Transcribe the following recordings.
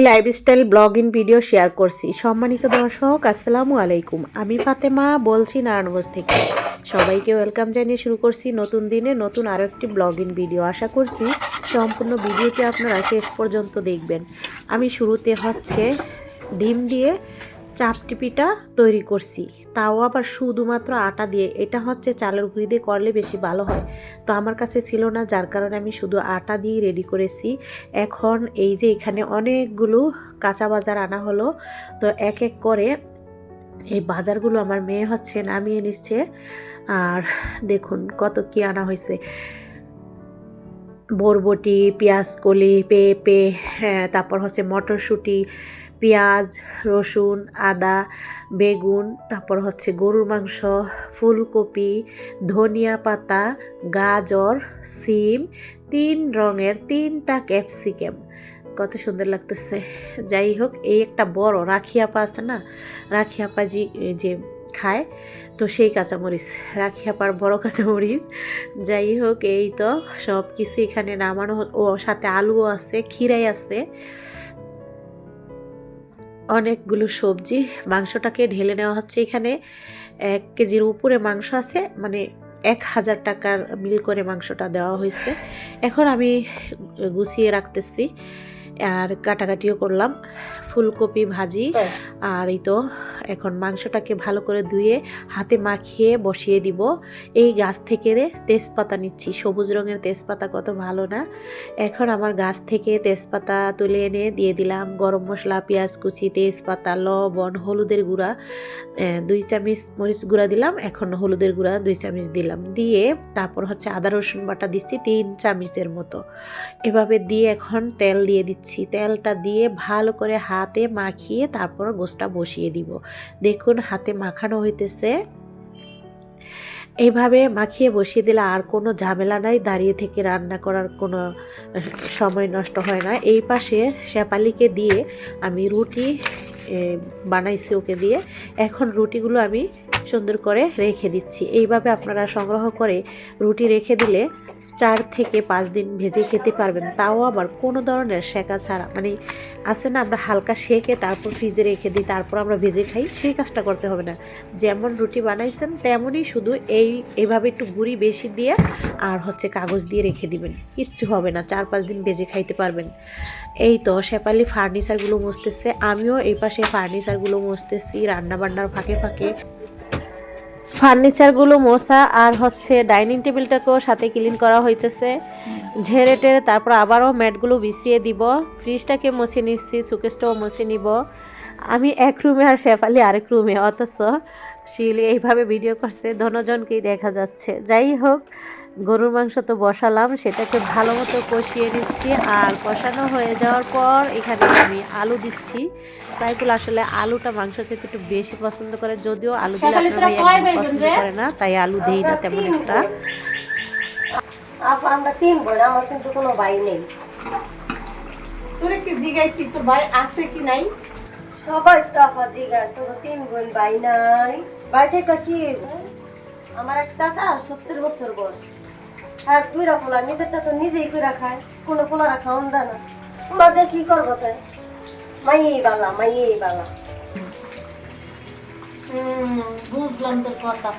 Shefali lifestyle blog in video share করছি। সম্মানিত দর্শক, আসসালামু আলাইকুম। আমি ফাতেমা, বলছি নারায়ণগঞ্জ থেকে। সবাইকে ওয়েলকাম জানিয়ে শুরু করছি নতুন দিনে নতুন আরও একটি ব্লগ ইন ভিডিও আশা করছি সম্পূর্ণ ভিডিওটি আপনারা শেষ পর্যন্ত দেখবেন। আমি শুরুতে হচ্ছে ডিম দিয়ে চাপটি তৈরি করছি। তাও আবার শুধুমাত্র আটা দিয়ে। এটা হচ্ছে চালের গুঁড়ি দিয়ে করলে বেশি ভালো হয়। তো আমার কাছে ছিল না, যার কারণে আমি শুধু আটা দিয়ে রেডি করেছি। এখন এই যে এখানে অনেকগুলো কাঁচা বাজার আনা হলো। তো এক এক করে এই বাজারগুলো আমার মেয়ে হচ্ছে নামিয়ে নিচ্ছে। আর দেখুন কত কি আনা হয়েছে। বরবটি, পেঁয়াজকলি, পেঁপে হ্যাঁ তারপর হচ্ছে মটরশুঁটি পেঁয়াজ, রসুন, আদা, বেগুন, তারপর হচ্ছে গরুর মাংস, ফুলকপি, ধনিয়া পাতা, গাজর, সিম, তিন রঙের তিনটা ক্যাপসিকাম। কত সুন্দর লাগতেছে। যাই হোক, এই একটা বড় রাখি আপা আছে না? রাখি আপা জি যে খায়, তো সেই কাঁচামরিচ। রাখি আপার বড় কাঁচামরিচ। যাই হোক, এই তো সব কিছু এখানে নামানো ও সাথে আলুও আছে, ক্ষীরাই আছে। অনেকগুলো সবজি। মাংসটাকে ঢেলে নেওয়া হচ্ছে এখানে। এক কেজির উপরে মাংস আছে মানে এক হাজার টাকার মিল করে মাংসটা দেওয়া হয়েছে। এখন আমি গুছিয়ে রাখতেছি। আর কাটাকাটিও করলাম। ফুলকপি ভাজি আর এই তো এখন মাংসটাকে ভালো করে ধুয়ে হাতে মাখিয়ে বসিয়ে দিব। এই গাছ থেকে রে তেজপাতা নিচ্ছি। সবুজ রঙের তেজপাতা কত ভালো না? এখন আমার গাছ থেকে তেজপাতা তুলে এনে দিয়ে দিলাম। গরম মশলা পেঁয়াজ কুচি তেজপাতা লবণ হলুদের গুঁড়া দুই চামচ মরিচ গুঁড়া দিলাম। এখন হলুদের গুঁড়া দুই চামচ দিলাম। দিয়ে তারপর হচ্ছে আদা রসুন বাটা দিচ্ছি তিন চামচের মতো। এভাবে দিয়ে এখন তেল দিয়ে দিচ্ছি। তেলটা দিয়ে ভালো করে হাতে মাখিয়ে তারপর গোসটা বসিয়ে দিব। দেখুন হাতে মাখানো হইতেছে। এইভাবে মাখিয়ে বসিয়ে দিলে আর কোনো ঝামেলা নাই। দাঁড়িয়ে থেকে রান্না করার কোনো সময় নষ্ট হয় না। এই পাশে শেপালিকে দিয়ে আমি রুটি বানাইছি ওকে দিয়ে। এখন রুটিগুলো আমি সুন্দর করে রেখে দিচ্ছি। এইভাবে আপনারা সংগ্রহ করে রুটি রেখে দিলে চার থেকে পাঁচ দিন ভেজে খেতে পারবেন, তাও আবার কোনো ধরনের শেখা ছাড়া। মানে আছে না, আমরা হালকা শেখে তারপর ফ্রিজে রেখে দিই, তারপর আমরা ভেজে খাই, সেই কাজটা করতে হবে না। যেমন রুটি বানাইছেন, তেমনই শুধু এই, এভাবে একটু গুঁড়ি বেশি দিয়ে আর হচ্ছে কাগজ দিয়ে রেখে দিবেন। কিচ্ছু হবে না, চার পাঁচ দিন ভেজে খাইতে পারবেন। এই তো শেপালি ফার্নিচারগুলো মুছতেছে, আমিও এই পাশে ফার্নিচারগুলো মুছতেছি রান্না বান্নার ফাঁকে ফাঁকে। ফার্নিচারগুলো মোছা আর হচ্ছে ডাইনিং টেবিলটাকেও সাথে ক্লিন করা হইতেছে। ঝেড়ে টেড়ে তারপর আবারও ম্যাটগুলো বিছিয়ে দিব। ফ্রিজটাকে মুছে নিচ্ছি সুকেশটাও মুছে নিব। আমি এক রুমে আর শেফালি আরেক রুমে, অথচ শিউলি এইভাবে ভিডিও করছে ধনজনকেই দেখা যাচ্ছে। যাই হোক গরুর মাংস তো বসালাম সেটাকে ভালো মতো কষিয়ে নিচ্ছি। আর কষানো হয়ে যাওয়ার পর এখানে আমি আলু দিচ্ছি। সাইকুল আসলে আলুটা মাংস চেয়ে একটু বেশি পছন্দ করে যদিও আলু দিলে আপনার পছন্দ করে না তাই আলু দেই না তেমন একটা। আমরা তিন বোন আমার কিন্তু কোনো ভাই নেই। তোরে কি জিগাইছি? তোর ভাই আছে কি নাই? সবাই তো আপা জিগা তোর তিন বোন ভাই নাই। ভাই থেকে কি আমার এক চাচা আর সত্তর বছর বয়স। আর দুইরা পোলা নিজেরটা তো নিজেই করে খায় কোনো পোলারা খাওয়ান দেয় না। পোলা দিয়ে কি করব তাই? মাইয়েই বালা মাইয়েই বালা। হুম বুঝলাম তোর কথা।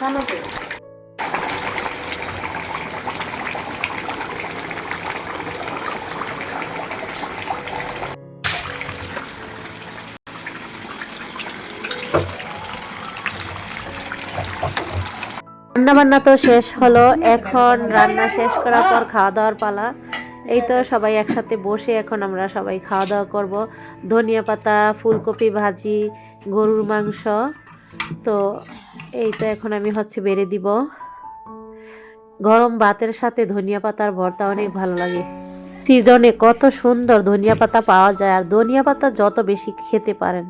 জানো তো রান্না বান্না তো শেষ হলো, এখন রান্না শেষ করার পর খাওয়া দাওয়ার পালা। এই তো সবাই একসাথে বসে এখন আমরা সবাই খাওয়া দাওয়া করব। ধনিয়া পাতা, ফুলকপি ভাজি, গরুর মাংস। তো এই তো এখন আমি হচ্ছে বেড়ে দিব। গরম ভাতের সাথে ধনিয়া পাতার ভর্তা অনেক ভালো লাগে। সিজনে কত সুন্দর ধনিয়া পাতা পাওয়া যায়, আর ধনিয়া পাতা যত বেশি খেতে পারেন,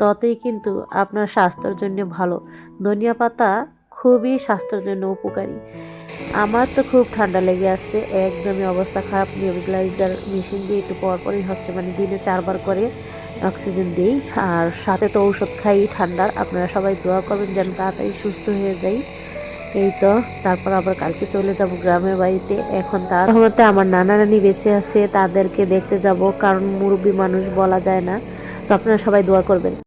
ততই কিন্তু আপনার স্বাস্থ্যের জন্য ভালো। ধনিয়া পাতা খুবই স্বাস্থ্যের জন্য উপকারী। আমার তো খুব ঠান্ডা লেগে আসছে একদমই অবস্থা খারাপ নেবুলাইজার মেশিন দিয়ে একটু পরপরই হচ্ছে মানে দিনে চারবার করে অক্সিজেন দিই। আর সাথে তো ঔষধ খাই ঠান্ডার আপনারা সবাই দোয়া করবেন যেন তাড়াতাড়ি সুস্থ হয়ে যাই। এই তো, তারপর আবার কালকে চলে যাব গ্রামের বাড়িতে। এখন তার রহমতে আমার নানা নানি বেঁচে আছে, তাদেরকে দেখতে যাব, কারণ মুরব্বী মানুষ বলা যায় না। তো আপনারা সবাই দোয়া করবেন।